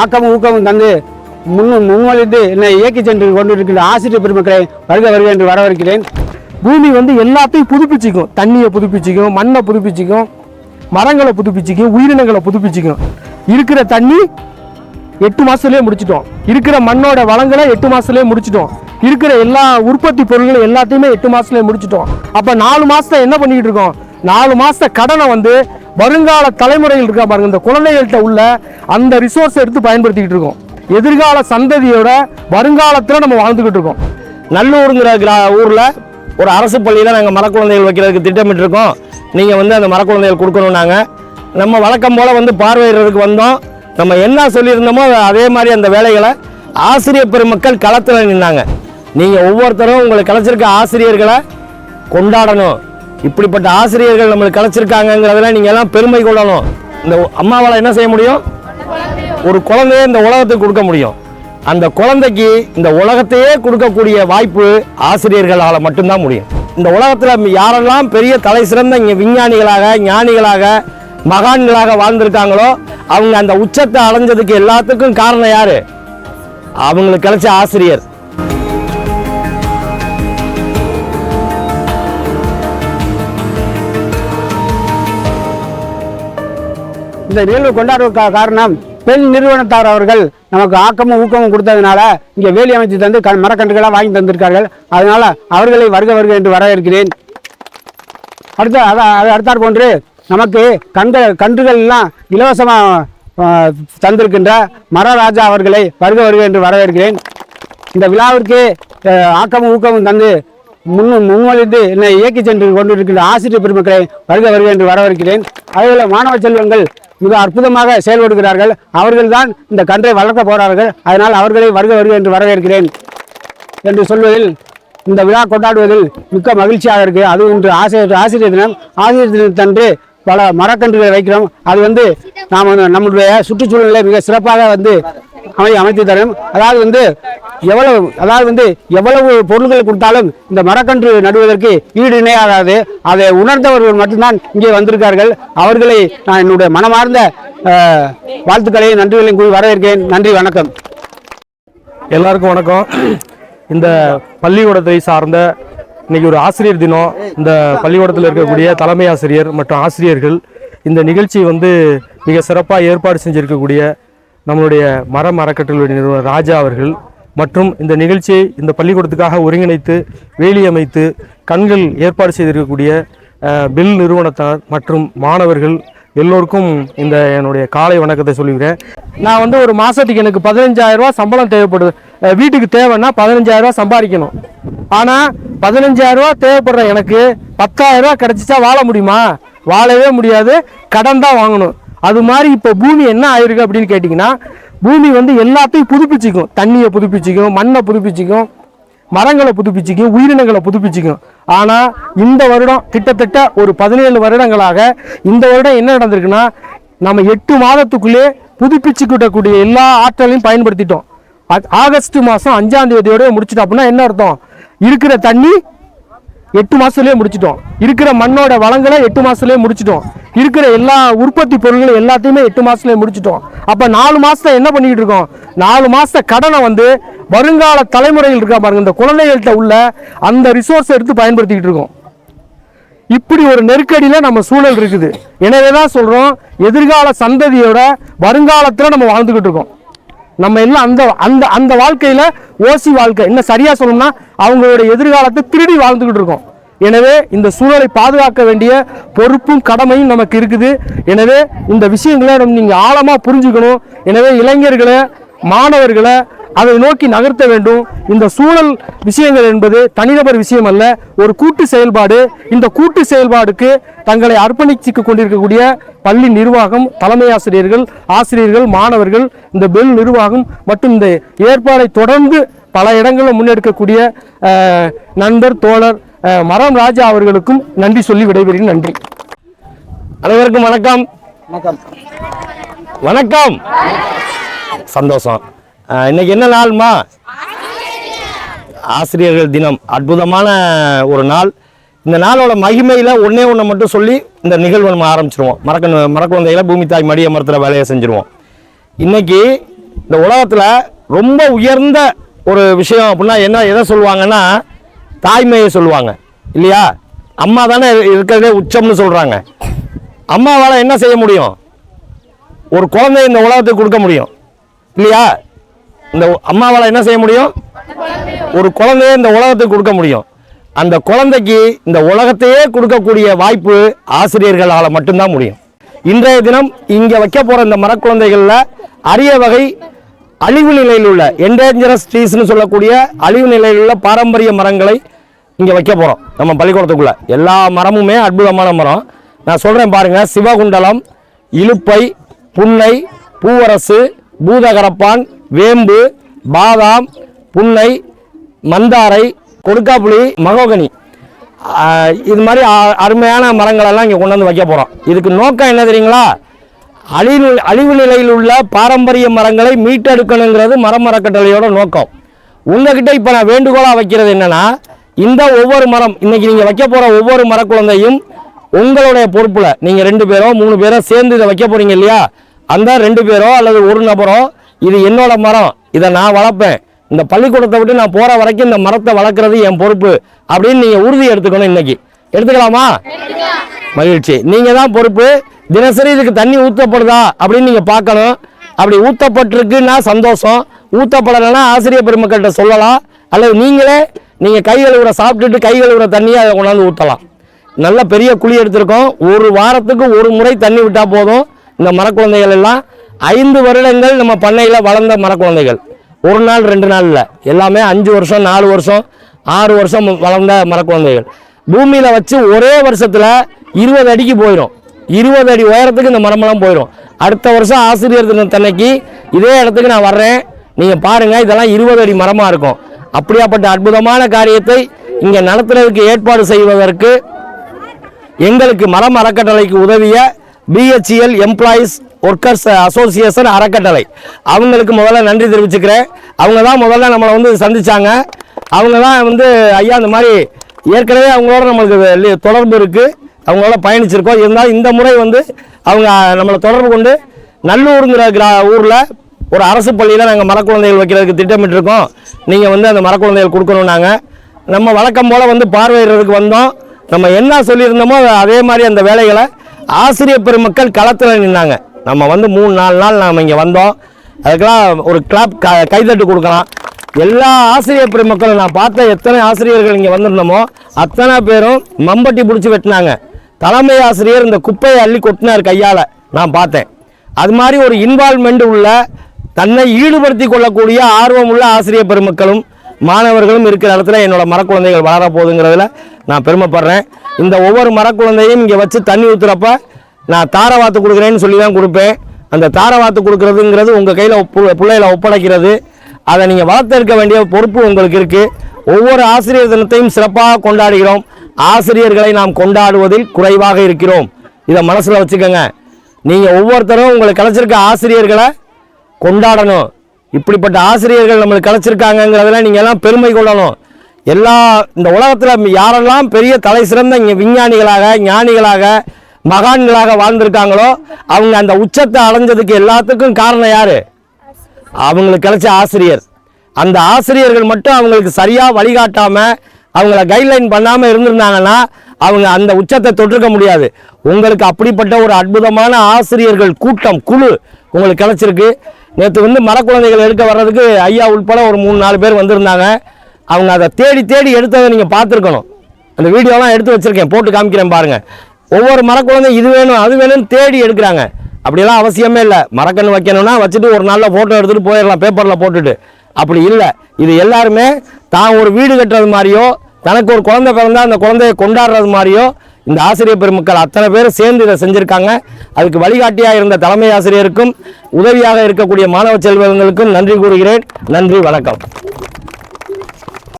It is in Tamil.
ஆக்கமும் ஊக்கமும் தந்து முன் முன்வழித்து என்னை இயக்கி சென்று கொண்டிருக்கின்ற ஆசிரியர் பெருமக்களை வருக வருக என்று வரவிருக்கிறேன் பூமி வந்து எல்லாத்தையும் புதுப்பிச்சிக்கும். தண்ணியை புதுப்பிச்சிக்கும் மண்ணை புதுப்பிச்சிக்கும் மரங்களை புதுப்பிச்சிக்கும் உயிரினங்களை புதுப்பிச்சுக்கும். இருக்கிற தண்ணி எட்டு மாதத்துலேயே முடிச்சிட்டோம். இருக்கிற மண்ணோட வளங்களை எட்டு மாதத்துலேயே முடிச்சிட்டோம். இருக்கிற எல்லா உற்பத்தி பொருள்களும் எல்லாத்தையுமே எட்டு மாதத்துலேயே முடிச்சிட்டோம். அப்போ நாலு மாதத்தை என்ன பண்ணிக்கிட்டு இருக்கோம்? நாலு மாசத்த கடனை வந்து வருங்கால தலைமுறையில் இருக்கா பாருங்க. இந்த குழந்தைகள்கிட்ட உள்ள அந்த ரிசோர்ஸை எடுத்து பயன்படுத்திக்கிட்டு இருக்கோம். எதிர்கால சந்ததியோட வருங்காலத்தில் நம்ம வாழ்ந்துக்கிட்டு இருக்கோம். நல்லூருங்கிற கிரா ஊரில் ஒரு அரசு பள்ளியில் நாங்கள் மரக்குழந்தைகள் வைக்கிறதுக்கு திட்டமிட்டிருக்கோம். நீங்கள் வந்து அந்த மரக்குழந்தைகள் கொடுக்கணும் நாங்கள் நம்ம வழக்கம் போல் வந்து பார்வையிடுறதுக்கு வந்தோம். நம்ம என்ன சொல்லியிருந்தோமோ அதே மாதிரி அந்த வேலைகளை ஆசிரியர் பெருமக்கள் களத்தில் நின்னாங்க. நீங்கள் ஒவ்வொருத்தரும் உங்களுக்கு கிடச்சிருக்க ஆசிரியர்களை கொண்டாடணும். இப்படிப்பட்ட ஆசிரியர்கள் நம்மளுக்கு கிடைச்சிருக்காங்கங்கிறதுல நீங்கள் எல்லாம் பெருமை கொள்ளணும். இந்த அம்மாவால் என்ன செய்ய முடியும்? ஒரு குழந்தைய இந்த உலகத்துக்கு கொடுக்க முடியும். அந்த குழந்தைக்கு இந்த உலகத்தையே கொடுக்கக்கூடிய வாய்ப்பு ஆசிரியர்களால் மட்டும்தான் முடியும். இந்த உலகத்தில் யாரெல்லாம் பெரிய தலை சிறந்த இங்கே விஞ்ஞானிகளாக ஞானிகளாக மகான்களாக வாழ்ந்திருக்காங்களோ அவங்க அந்த உச்சத்தை அடைஞ்சதுக்கு எல்லாத்துக்கும் காரணம் யார்? அவங்களுக்கு கிடைச்ச ஆசிரியர். இந்த நிகழ்வு கொண்டாடுவதற்காக காரணம் பெண் நிறுவனத்தார் அவர்கள் நமக்கு ஆக்கமும் ஊக்கமும் கொடுத்ததுனால இங்கே வேலி அமைத்து தந்து க மரக்கன்றுகளாக வாங்கி தந்திருக்கார்கள். அதனால அவர்களை வருக வருக என்று வரவேற்கிறேன். அடுத்த அதை அது அடுத்தாற் போன்று நமக்கு கண்கள் கன்றுகள் எல்லாம் இலவசமாக தந்திருக்கின்ற மரராஜா அவர்களை வருக வருக என்று வரவேற்கிறேன். இந்த விழாவிற்கு ஆக்கமும் ஊக்கமும் தந்து முன் முன்மொழிந்து என்னை இயக்கி சென்று கொண்டிருக்கின்ற ஆசிரியர் பெருமக்களை வருக வருக என்று வரவேற்கிறேன். அதேபோல மாணவ செல்வங்கள் மிக அற்புதமாக செயல்படுகிறார்கள். அவர்கள்தான் இந்த கன்றை வளர்க்க போகிறார்கள் அதனால் அவர்களை வருக வருக என்று வரவேற்கிறேன். என்று சொல்வதில் இந்த விழா கொண்டாடுவதில் மிக்க மகிழ்ச்சியாக இருக்குது அது இன்று ஆசிரியர் ஆசிரியர் தினம். ஆசிரியர் தினத்தன்று பல மரக்கன்றுகளை வைக்கிறோம். அது வந்து நாம் நம்முடைய சுற்றுச்சூழலை மிக சிறப்பாக வந்து அமை அமைத்து தரும் அதாவது வந்து எவ்வளவு அதாவது வந்து எவ்வளவு பொருட்கள் கொடுத்தாலும் இந்த மரக்கன்று நடுவதற்கு ஈடு இணையாகாது. அதை உணர்ந்தவர்கள் மட்டும்தான் இங்கே வந்திருக்கார்கள். அவர்களை நான் என்னுடைய மனமார்ந்த வாழ்த்துக்களையும் நன்றிகளையும் கூறி வரவேற்கிறேன். நன்றி வணக்கம். எல்லாருக்கும் வணக்கம். இந்த பள்ளிக்கூடத்தை சார்ந்த இன்னைக்கு ஒரு ஆசிரியர் தினம். இந்த பள்ளிக்கூடத்தில் இருக்கக்கூடிய தலைமை ஆசிரியர் மற்றும் ஆசிரியர்கள் இந்த நிகழ்ச்சி வந்து மிக சிறப்பாக ஏற்பாடு செஞ்சுருக்கக்கூடிய நம்மளுடைய மரம் அறக்கட்டளை நிறுவனர் ராஜா அவர்கள் மற்றும் இந்த நிகழ்ச்சியை இந்த பள்ளிக்கூடத்துக்காக ஒருங்கிணைத்து வேலி அமைத்து கண்கள் ஏற்பாடு செய்திருக்கக்கூடிய பில் நிறுவனத்தார் மற்றும் மாணவர்கள் எல்லோருக்கும் இந்த என்னுடைய காலை வணக்கத்தை சொல்லிக்கிறேன். நான் வந்து ஒரு மாதத்துக்கு எனக்கு பதினஞ்சாயிரரூபா சம்பளம் தேவைப்படுது. வீட்டுக்கு தேவைன்னா பதினஞ்சாயிரரூபா சம்பாதிக்கணும். ஆனால் பதினஞ்சாயிரரூபா தேவைப்படுற எனக்கு 10000 ரூபாய் கிடைச்சிச்சா வாழ முடியுமா? வாழவே முடியாது. கடன் தான் வாங்கணும். அது மாதிரி இப்போ பூமி என்ன ஆயிருக்கு அப்படின்னு கேட்டிங்கன்னா பூமி வந்து எல்லாத்தையும் புதுப்பிச்சிக்கும். தண்ணியை புதுப்பிச்சுக்கும் மண்ணை புதுப்பிச்சுக்கும் மரங்களை புதுப்பிச்சிக்கும் உயிரினங்களை புதுப்பிச்சுக்கும். ஆனால் இந்த வருடம் கிட்டத்தட்ட ஒரு பதினேழு வருடங்களாக இந்த வருடம் என்ன நடந்திருக்குன்னா நம்ம எட்டு மாதத்துக்குள்ளே புதுப்பிச்சுக்கிட்டக்கூடிய எல்லா ஆற்றலையும் பயன்படுத்திட்டோம். ஆகஸ்ட் மாதம் அஞ்சாம் தேதியோடய முடிச்சிட்டோம். அப்படின்னா என்ன அர்த்தம்? இருக்கிற தண்ணி எட்டு மாதத்துலேயே முடிச்சிட்டோம். இருக்கிற மண்ணோட வளங்களை எட்டு மாதத்துலேயே முடிச்சிட்டோம். இருக்கிற எல்லா உற்பத்தி பொருள்களும் எல்லாத்தையுமே எட்டு மாதத்துலேயே முடிச்சிட்டோம். அப்போ நாலு மாசத்தை என்ன பண்ணிக்கிட்டு இருக்கோம்? நாலு மாசத்த கடனை வந்து வருங்கால தலைமுறையில் இருக்கா பாருங்க இந்த குழந்தைகள்கிட்ட உள்ள அந்த ரிசோர்ஸ் எடுத்து பயன்படுத்திக்கிட்டு இருக்கோம். இப்படி ஒரு நெருக்கடியில் நம்ம சூழல் இருக்குது. எனவே தான் சொல்கிறோம் எதிர்கால சந்ததியோட வருங்காலத்தில் நம்ம வாழ்ந்துக்கிட்டு இருக்கோம். நம்ம எல்லாம் அந்த அந்த அந்த வாழ்க்கையில் ஓசி வாழ்க்கை. இன்னும் சரியாக சொல்லணும்னா அவங்களோட எதிர்காலத்தை திருடி வாழ்ந்துக்கிட்டு இருக்கோம். எனவே இந்த சூழலை பாதுகாக்க வேண்டிய பொறுப்பும் கடமையும் நமக்கு இருக்குது. எனவே இந்த விஷயங்களை நம்ம நீங்கள் ஆழமாக புரிஞ்சுக்கணும். எனவே இளைஞர்களை மாணவர்களை அதை நோக்கி நகர்த்த வேண்டும். இந்த சூழல் விஷயங்கள் என்பது தனிநபர் விஷயம் அல்ல ஒரு கூட்டு செயல்பாடு. இந்த கூட்டு செயல்பாடுக்கு தங்களை அர்ப்பணித்து கொண்டிருக்கக்கூடிய பள்ளி நிர்வாகம் தலைமை ஆசிரியர்கள் ஆசிரியர்கள் மாணவர்கள் இந்த பெல் நிர்வாகம் மற்றும் இந்த ஏற்பாடை தொடர்ந்து பல இடங்களில் முன்னெடுக்கக்கூடிய நண்பர் தோழர் மரம் ராஜா அவர்களுக்கும் நன்றி சொல்லி விடைபெறுகிறேன். நன்றி. அனைவருக்கும் வணக்கம். வணக்கம். வணக்கம். சந்தோஷம். இன்னைக்கு என்ன நாள்மா? ஆசிரியர்கள் தினம். அற்புதமான ஒரு நாள். இந்த நாளோட மகிமையில் ஒன்றே ஒன்று மட்டும் சொல்லி இந்த நிகழ்வை நம்ம ஆரம்பிச்சிருவோம். மறக்க மறக்குழந்தைகளை பூமி தாய் மடிய மரத்தில் வேலையை செஞ்சுருவோம். இன்றைக்கி இந்த உலகத்தில் ரொம்ப உயர்ந்த ஒரு விஷயம் அப்படின்னா என்ன எதை சொல்லுவாங்கன்னா தாய்மையை சொல்லுவாங்க. இல்லையா? அம்மா தானே இருக்கிறதே உச்சம்னு சொல்கிறாங்க அம்மாவால் என்ன செய்ய முடியும்? ஒரு குழந்தைய இந்த உலகத்துக்கு கொடுக்க முடியும். இல்லையா? இந்த அம்மாவால் என்ன செய்ய முடியும்? ஒரு குழந்தைய இந்த உலகத்துக்கு கொடுக்க முடியும். அந்த குழந்தைக்கு இந்த உலகத்தையே கொடுக்கக்கூடிய வாய்ப்பு ஆசிரியர்களால் மட்டும்தான் முடியும். இன்றைய தினம் இங்கே வைக்க போகிற இந்த மரக்குழந்தைகளில் அரிய வகை அழிவு நிலையில் உள்ள என்டேஞ்சரஸ் ட்ரீஸ்னு சொல்லக்கூடிய அழிவு நிலையில் உள்ள பாரம்பரிய மரங்களை இங்கே வைக்க போகிறோம் நம்ம பள்ளிக்கூடத்துக்குள்ளே. எல்லா மரமுமே அற்புதமான மரம். நான் சொல்கிறேன் பாருங்கள் சிவகுண்டலம் இலுப்பை புன்னை பூவரசு பூதகரப்பான் வேம்பு பாதாம் புன்னை மந்தாரை கொடுக்காப்புளி மகோகனி. இது மாதிரி அ- அருமையான மரங்களெல்லாம் இங்கே கொண்டு வந்து வைக்க போகிறோம் இதுக்கு நோக்கம் என்ன தெரியுங்களா? அழிவு அழிவு நிலையில் உள்ள பாரம்பரிய மரங்களை மீட்டெடுக்கணுங்கிறது மரம் மரக்கட்டளையோட நோக்கம். உங்ககிட்ட இப்போ நான் வேண்டுகோளாக வைக்கிறது என்னென்னா இந்த ஒவ்வொரு மரம் இன்றைக்கி நீங்கள் வைக்க போகிற ஒவ்வொரு மரக்குழந்தையும் உங்களுடைய பொறுப்பில் நீங்கள் ரெண்டு பேரோ மூணு பேரோ சேர்ந்து இதை வைக்க போகிறீங்க இல்லையா? அந்த ரெண்டு பேரோ அல்லது ஒரு நபரோ இது என்னோட மரம். இதை நான் வளர்ப்பேன். இந்த பள்ளிக்கூடத்தை விட்டு நான் போகிற வரைக்கும் இந்த மரத்தை வளர்க்குறது என் பொறுப்பு அப்படின்னு நீங்கள் உறுதி எடுத்துக்கணும் இன்னைக்கு. எடுத்துக்கலாமா? மகிழ்ச்சி. நீங்கள் தான் பொறுப்பு. தினசரி இதுக்கு தண்ணி ஊற்றப்படுதா அப்படின்னு நீங்கள் பார்க்கணும். அப்படி ஊற்றப்பட்டிருக்குன்னா சந்தோஷம். ஊற்றப்படலைன்னா ஆசிரியர் பெருமக்கள்கிட்ட சொல்லலாம். அல்லது நீங்களே நீங்கள் கை கழுவுற சாப்பிட்டுட்டு கை கழுவுற தண்ணியை அதை கொண்டாந்து ஊற்றலாம் நல்ல பெரிய குழி எடுத்திருக்கோம். ஒரு வாரத்துக்கு ஒரு முறை தண்ணி விட்டால் போதும். இந்த மரக்குழந்தைகள் எல்லாம் ஐந்து வருடங்கள் நம்ம பண்ணையில் வளர்ந்த மரக்குழந்தைகள் ஒரு நாள் ரெண்டு நாளில் எல்லாமே அஞ்சு வருஷம் நாலு வருஷம் ஆறு வருஷம் வளர்ந்த மரக்குழந்தைகள் பூமியில் வச்சு ஒரே வருஷத்தில் இருபது அடிக்கு போயிடும் இருபது அடி உயரத்துக்கு இந்த மரமெல்லாம் போயிடும் அடுத்த வருஷம் ஆசிரியர் தினத்தன்னைக்கு இதே இடத்துக்கு நான் வர்றேன். நீங்கள் பாருங்கள் இதெல்லாம் இருபது அடி மரமாக இருக்கும். அப்படியாப்பட்ட அற்புதமான காரியத்தை இங்கே நடத்துறதுக்கு ஏற்பாடு செய்வதற்கு எங்களுக்கு மரம் அறக்கட்டளைக்கு உதவிய பிஹெச்இஎல் எம்ப்ளாயீஸ் ஒர்க்கர்ஸ் அசோசியேஷன் அறக்கட்டளை. அவங்களுக்கு முதல்ல நன்றி தெரிவிச்சுக்கிறேன். அவங்க தான் முதல்ல நம்மளை வந்து சந்திச்சாங்க. அவங்க தான் வந்து ஐயா இந்த மாதிரி ஏற்கனவே அவங்களோட நம்மளுக்கு தொடர்பு இருக்குது அவங்களோட பயணிச்சிருக்கோம். இருந்தாலும் இந்த முறை வந்து அவங்க நம்மளை தொடர்பு கொண்டு நல்லூருங்கிற கிரா ஊரில் ஒரு அரசு பள்ளியில் நாங்கள் மரக்குழந்தைகள் வைக்கிறதுக்கு திட்டமிட்டிருக்கோம். நீங்கள் வந்து அந்த மரக்குழந்தைகள் கொடுக்கணுன்னாங்க நம்ம வழக்கம் போல் வந்து பார்வையிடுறதுக்கு வந்தோம். நம்ம என்ன சொல்லியிருந்தோமோ அதே மாதிரி அந்த வேலைகளை ஆசிரியர் பெருமக்கள் களத்தில் நின்னாங்க நம்ம வந்து மூணு நாலு நாள் நாம் இங்கே வந்தோம். அதுக்கெல்லாம் ஒரு கிளாப் க கைதட்டு கொடுக்கலாம். எல்லா ஆசிரியர் பெருமக்களும் நான் பார்த்த எத்தனை ஆசிரியர்கள் இங்கே வந்திருந்தோமோ அத்தனை பேரும் மம்பட்டி பிடிச்சி வெட்டினாங்க. தலைமை ஆசிரியர் இந்த குப்பையை அள்ளி கொட்டினார் கையால். நான் பார்த்தேன். அது மாதிரி ஒரு இன்வால்மெண்ட் உள்ள தன்னை ஈடுபடுத்தி கொள்ளக்கூடிய ஆர்வம் உள்ள ஆசிரியர் பெருமக்களும் மாணவர்களும் இருக்கிற இடத்துல என்னோடய மரக்குழந்தைகள் வளரப்போகுதுங்கிறதுல நான் பெருமைப்படுறேன். இந்த ஒவ்வொரு மரக்குழந்தையும் இங்கே வச்சு தண்ணி ஊற்றுறப்ப நான் தாரை வாத்து கொடுக்குறேன்னு சொல்லி தான் கொடுப்பேன். அந்த தாரை வாத்து கொடுக்குறதுங்கிறது உங்கள் கையில் பிள்ளைகளை ஒப்படைக்கிறது. அதை நீங்கள் வளர்த்தெடுக்க வேண்டிய பொறுப்பு உங்களுக்கு இருக்குது ஒவ்வொரு ஆசிரியர் தினத்தையும் சிறப்பாக கொண்டாடுகிறோம். ஆசிரியர்களை நாம் கொண்டாடுவதில் குறைவாக இருக்கிறோம். இதை மனசில் வச்சுக்கோங்க. நீங்கள் ஒவ்வொருத்தரும் உங்களுக்கு கிடச்சிருக்க ஆசிரியர்களை கொண்டாடணும். இப்படிப்பட்ட ஆசிரியர்கள் நம்மளுக்கு கிடைச்சிருக்காங்கங்கிறதுல நீங்கள் எல்லாம் பெருமை கொள்ளணும். எல்லா இந்த உலகத்தில் யாரெல்லாம் பெரிய தலை சிறந்த இங்கே விஞ்ஞானிகளாக ஞானிகளாக மகான்களாக வாழ்ந்திருக்காங்களோ அவங்க அந்த உச்சத்தை அடைஞ்சதுக்கு எல்லாத்துக்கும் காரணம் யார்? அவங்களுக்கு கிடைச்ச ஆசிரியர். அந்த ஆசிரியர்கள் மட்டும் அவங்களுக்கு சரியாக வழிகாட்டாமல் அவங்கள கைட்லைன் பண்ணாமல் இருந்திருந்தாங்கன்னா அவங்க அந்த உச்சத்தை தொட்டிருக்க முடியாது. உங்களுக்கு அப்படிப்பட்ட ஒரு அற்புதமான ஆசிரியர்கள் கூட்டம் குழு உங்களுக்கு கிடச்சிருக்கு. நேற்று வந்து மரக்குழந்தைகள் எடுக்க வர்றதுக்கு ஐயா உட்பட ஒரு மூணு நாலு பேர் வந்திருந்தாங்க. அவங்க அதை தேடி தேடி எடுத்ததை நீங்கள் பார்த்துருக்கணும். அந்த வீடியோலாம் எடுத்து வச்சுருக்கேன் போட்டு காமிக்கிறேன் பாருங்கள் ஒவ்வொரு மரக்குழந்தை இது வேணும் அது வேணும்னு தேடி எடுக்கிறாங்க. அப்படிலாம் அவசியமே இல்லை. மரக்கன்று வைக்கணும்னா வச்சுட்டு ஒரு நாளில் ஃபோட்டோ எடுத்துகிட்டு போயிடலாம் பேப்பரில் போட்டுட்டு. அப்படி இல்லை. இது எல்லாருமே தான் ஒரு வீடு கட்டுறது மாதிரியோ தனக்கு ஒரு குழந்தை பிறந்தால் அந்த குழந்தையை கொண்டாடுறது மாதிரியோ இந்த ஆசிரியர் பெருமக்கள் அத்தனை பேரும் சேர்ந்து இதை செஞ்சுருக்காங்க. அதுக்கு வழிகாட்டியாக இருந்த தலைமை ஆசிரியருக்கும் உதவியாக இருக்கக்கூடிய மாணவ செல்வங்களுக்கும் நன்றி கூறுகிறேன். நன்றி வணக்கம்.